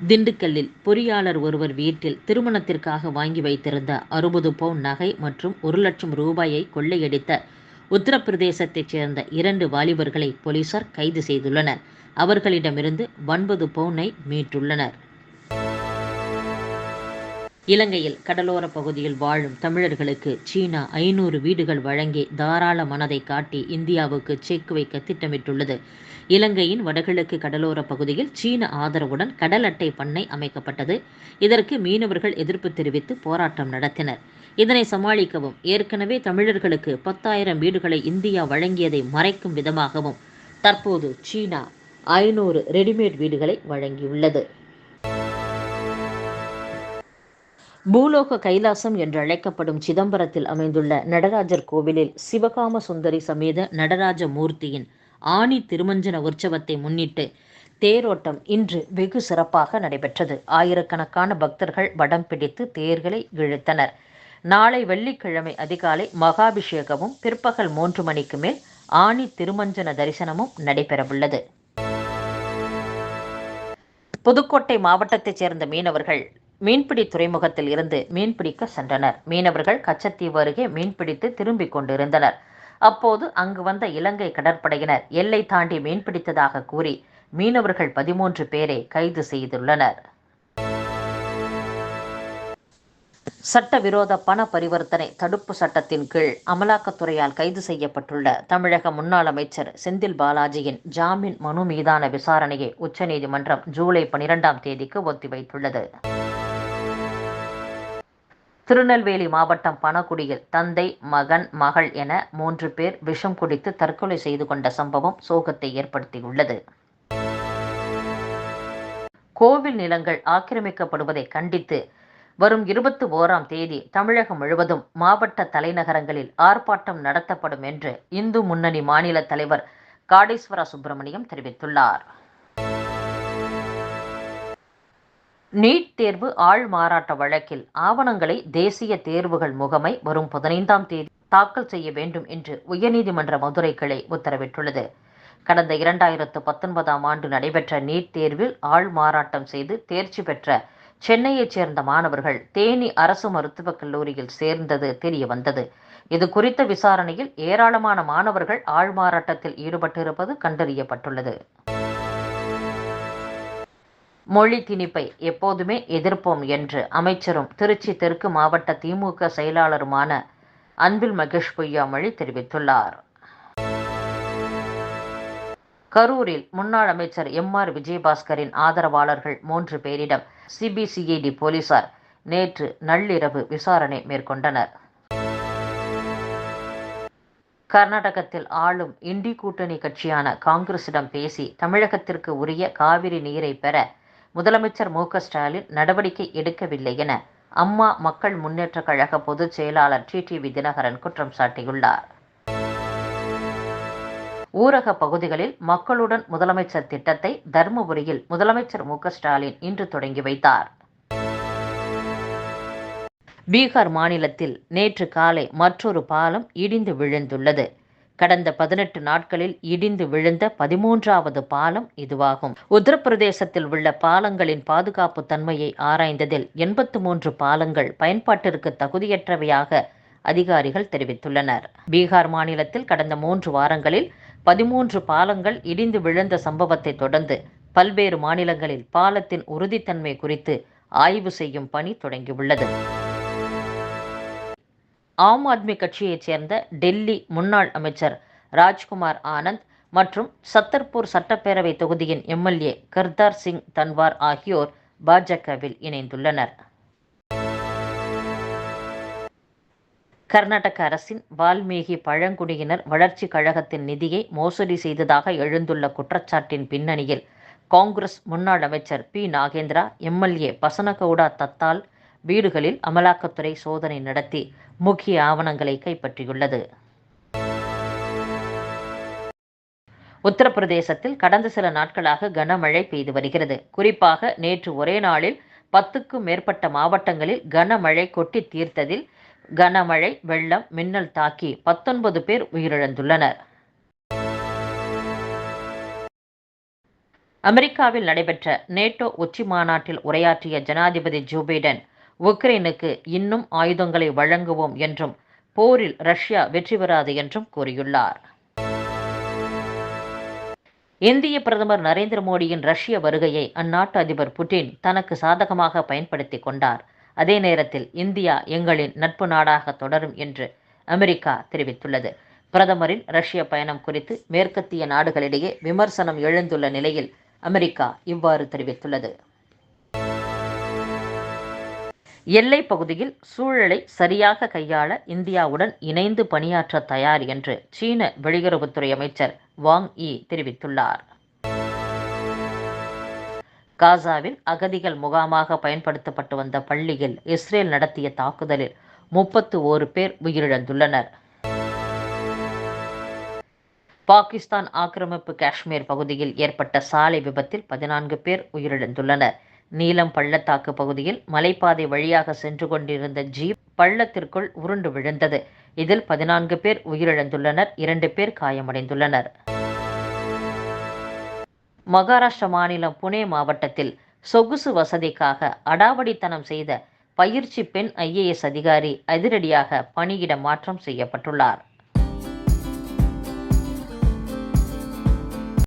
திண்டுக்கல்லில் பொறியாளர் ஒருவர் வீட்டில் திருமணத்திற்காக வாங்கி வைத்திருந்த அறுபது பவுன் நகை மற்றும் ஒரு லட்சம் ரூபாயை கொள்ளையடித்த உத்தரப்பிரதேசத்தைச் சேர்ந்த இரண்டு வாலிபர்களை போலீசார் கைது செய்துள்ளனர். அவர்களிடமிருந்து ஒன்பது பவுனை மீட்டுள்ளனர். இலங்கையில் கடலோர பகுதியில் வாழும் தமிழர்களுக்கு சீனா ஐநூறு வீடுகள் வழங்கி தாராள மனதை காட்டி இந்தியாவுக்கு செக் வைக்க திட்டமிட்டுள்ளது. இலங்கையின் வடகிழக்கு கடலோர பகுதியில் சீன ஆதரவுடன் கடல் அட்டை பண்ணை அமைக்கப்பட்டது. இதற்கு மீனவர்கள் எதிர்ப்பு தெரிவித்து போராட்டம் நடத்தினர். இதனை சமாளிக்கவும் ஏற்கனவே தமிழர்களுக்கு பத்தாயிரம் வீடுகளை இந்தியா வழங்கியதை மறைக்கும் விதமாகவும் தற்போது சீனா ஐநூறு ரெடிமேட் வீடுகளை வழங்கியுள்ளது. பூலோக கைலாசம் என்று அழைக்கப்படும் சிதம்பரத்தில் அமைந்துள்ள நடராஜர் கோவிலில் சிவகாம சுந்தரி சமேத நடராஜ மூர்த்தியின் ஆணி திருமஞ்சன உற்சவத்தை முன்னிட்டு தேரோட்டம் இன்று வெகு சிறப்பாக நடைபெற்றது. ஆயிரக்கணக்கான பக்தர்கள் வடம் பிடித்து தேர்களை இழுத்தனர். நாளை வெள்ளிக்கிழமை அதிகாலை மகாபிஷேகமும் பிற்பகல் மூன்று மணிக்கு மேல் ஆணி திருமஞ்சன தரிசனமும் நடைபெறவுள்ளது. புதுக்கோட்டை மாவட்டத்தைச் சேர்ந்த மீனவர்கள் மீன்பிடி துறைமுகத்தில் இருந்து மீன்பிடிக்க சென்றனர். மீனவர்கள் கச்சத்தீவு அருகே மீன்பிடித்து திரும்பிக் கொண்டிருந்தனர். அப்போது அங்கு வந்த இலங்கை கடற்படையினர் எல்லை தாண்டி மீன்பிடித்ததாக கூறி மீனவர்கள் பதிமூன்று பேரை கைது செய்துள்ளனர். சட்டவிரோத பண பரிவர்த்தனை தடுப்பு சட்டத்தின் கீழ் அமலாக்கத்துறையால் கைது செய்யப்பட்டுள்ள தமிழக முன்னாள் அமைச்சர் செந்தில் பாலாஜியின் ஜாமீன் மனு மீதான விசாரணையை உச்சநீதிமன்றம் ஜூலை பனிரெண்டாம் தேதிக்கு ஒத்திவைத்துள்ளது. திருநெல்வேலி மாவட்டம் பணக்குடியில் தந்தை மகன் மகள் என மூன்று பேர் விஷம் குடித்து தற்கொலை செய்து கொண்ட சம்பவம் சோகத்தை ஏற்படுத்தியுள்ளது. கோவில் நிலங்கள் ஆக்கிரமிக்கப்படுவதை கண்டித்து வரும் இருபத்தி ஓராம் தேதி தமிழகம் முழுவதும் மாவட்ட தலைநகரங்களில் ஆர்ப்பாட்டம் நடத்தப்படும் என்று இந்து முன்னணி மாநில தலைவர் காடேஸ்வர சுப்பிரமணியம் தெரிவித்துள்ளார். நீட் தேர்வு ஆள் மாறாட்ட வழக்கில் ஆவணங்களை தேசிய தேர்வுகள் முகமை வரும் பதினைந்தாம் தேதி தாக்கல் செய்ய வேண்டும் என்று உயர்நீதிமன்ற மதுரை கிளை உத்தரவிட்டுள்ளது. கடந்த இரண்டாயிரத்து பத்தொன்பதாம் ஆண்டு நடைபெற்ற நீட் தேர்வில் ஆள் மாறாட்டம் செய்து தேர்ச்சி பெற்ற சென்னையைச் சேர்ந்த மாணவர்கள் தேனி அரசு மருத்துவக் கல்லூரியில் சேர்ந்தது தெரிய வந்தது. இது குறித்த விசாரணையில் ஏராளமான மாணவர்கள் ஆள்மாறாட்டத்தில் ஈடுபட்டிருப்பது கண்டறியப்பட்டுள்ளது. மொழி திணிப்பை எப்போதுமே எதிர்ப்போம் என்று அமைச்சரும் திருச்சி தெற்கு மாவட்ட திமுக செயலாளருமான அன்பில் மகேஷ் பொய்யாமொழி தெரிவித்துள்ளார். கரூரில் முன்னாள் அமைச்சர் எம் ஆர் விஜயபாஸ்கரின் ஆதரவாளர்கள் மூன்று பேரிடம் சிபிசிஐடி போலீசார் நேற்று நள்ளிரவு விசாரணை மேற்கொண்டனர். கர்நாடகத்தில் ஆளும் இண்டி கூட்டணி கட்சியான காங்கிரசிடம் பேசி தமிழகத்திற்கு உரிய காவிரி நீரை பெற முதலமைச்சர் மு ஸ்டாலின் நடவடிக்கை எடுக்கவில்லை என அம்மா மக்கள் முன்னேற்ற கழக பொதுச் செயலாளர் டிடிவி தினகரன் குற்றம் சாட்டியுள்ளார். ஊரக பகுதிகளில் மக்களுடன் முதலமைச்சர் திட்டத்தை தருமபுரியில் முதலமைச்சர் மு ஸ்டாலின் இன்று தொடங்கி வைத்தார். பீகார் மாநிலத்தில் நேற்று காலை மற்றொரு பாலம் இடிந்து விழுந்துள்ளது. கடந்த பதினெட்டு நாட்களில் இடிந்து விழுந்த பதிமூன்றாவது பாலம் இதுவாகும். உத்தரப்பிரதேசத்தில் உள்ள பாலங்களின் பாதுகாப்பு தன்மையை ஆராய்ந்ததில் எண்பத்து மூன்று பாலங்கள் பயன்பாட்டிற்கு தகுதியற்றவையாக அதிகாரிகள் தெரிவித்துள்ளனர். பீகார் மாநிலத்தில் கடந்த மூன்று வாரங்களில் பதிமூன்று பாலங்கள் இடிந்து விழுந்த சம்பவத்தை தொடர்ந்து பல்வேறு மாநிலங்களில் பாலத்தின் உறுதித்தன்மை குறித்து ஆய்வு செய்யும் பணி தொடங்கியுள்ளது. ஆம் ஆத்மி கட்சியைச் சேர்ந்த டெல்லி முன்னாள் அமைச்சர் ராஜ்குமார் ஆனந்த் மற்றும் சத்தர்பூர் சட்டப்பேரவை தொகுதியின் எம்எல்ஏ கர்தார் சிங் தன்வார் ஆகியோர் பாஜகவில் இணைந்துள்ளனர். கர்நாடக அரசின் வால்மீகி பழங்குடியினர் வளர்ச்சி கழகத்தின் நிதியை மோசடி செய்ததாக எழுந்துள்ள குற்றச்சாட்டின் பின்னணியில் காங்கிரஸ் முன்னாள் அமைச்சர் பி. நாகேந்திரா எம்எல்ஏ பசனகவுடா தத்தால் வீடுகளில் அமலாக்கத்துறை சோதனை நடத்தி முக்கிய ஆவணங்களை கைப்பற்றியுள்ளது. உத்தரப்பிரதேசத்தில் கடந்த சில நாட்களாக கனமழை பெய்து வருகிறது. குறிப்பாக நேற்று ஒரே நாளில் பத்துக்கும் மேற்பட்ட மாவட்டங்களில் கனமழை கொட்டி தீர்த்ததில் கனமழை வெள்ளம் மின்னல் தாக்கி பத்தொன்பது பேர் உயிரிழந்துள்ளனர். அமெரிக்காவில் நடைபெற்ற நேட்டோ உச்சி மாநாட்டில் உரையாற்றிய ஜனாதிபதி ஜோ பைடன் உக்ரைனுக்கு இன்னும் ஆயுதங்களை வழங்குவோம் என்றும் போரில் ரஷ்யா வெற்றி பெறாது என்றும் கூறியுள்ளார். இந்திய பிரதமர் நரேந்திர மோடியின் ரஷ்ய வருகையை அந்நாட்டு அதிபர் புட்டின் தனக்கு சாதகமாக பயன்படுத்தி கொண்டார். அதே நேரத்தில் இந்தியா எங்களின் நட்பு நாடாக தொடரும் என்று அமெரிக்கா தெரிவித்துள்ளது. பிரதமரின் ரஷ்ய பயணம் குறித்து மேற்கத்திய நாடுகளிடையே விமர்சனம் எழுந்துள்ள நிலையில் அமெரிக்கா இவ்வாறு தெரிவித்துள்ளது. எல்லை பகுதியில் சூழலை சரியாக கையாள இந்தியாவுடன் இணைந்து பணியாற்ற தயார் என்று சீன வெளியுறவுத்துறை அமைச்சர் வாங் இ தெரிவித்துள்ளார். காசாவில் அகதிகள் முகாமாக பயன்படுத்தப்பட்டு வந்த பள்ளியில் இஸ்ரேல் நடத்திய தாக்குதலில் முப்பத்து ஓரு பேர் உயிரிழந்துள்ளனர். பாகிஸ்தான் ஆக்கிரமிப்பு காஷ்மீர் பகுதியில் ஏற்பட்ட சாலை விபத்தில் பதினான்கு பேர் உயிரிழந்துள்ளனர். நீலம் பள்ளத்தாக்கு பகுதியில் மலைப்பாதை வழியாக சென்று கொண்டிருந்த ஜீப் பள்ளத்திற்குள் உருண்டு விழுந்தது. இதில் பதினான்கு பேர் உயிரிழந்துள்ளனர் இரண்டு பேர் காயமடைந்துள்ளனர். மகாராஷ்டிர மாநிலம் புனே மாவட்டத்தில் சொகுசு வசதிக்காக அடாவடித்தனம் செய்த பயிற்சி பெண் ஐஏஎஸ் அதிகாரி அதிரடியாக பணியிட மாற்றம் செய்யப்பட்டுள்ளார்.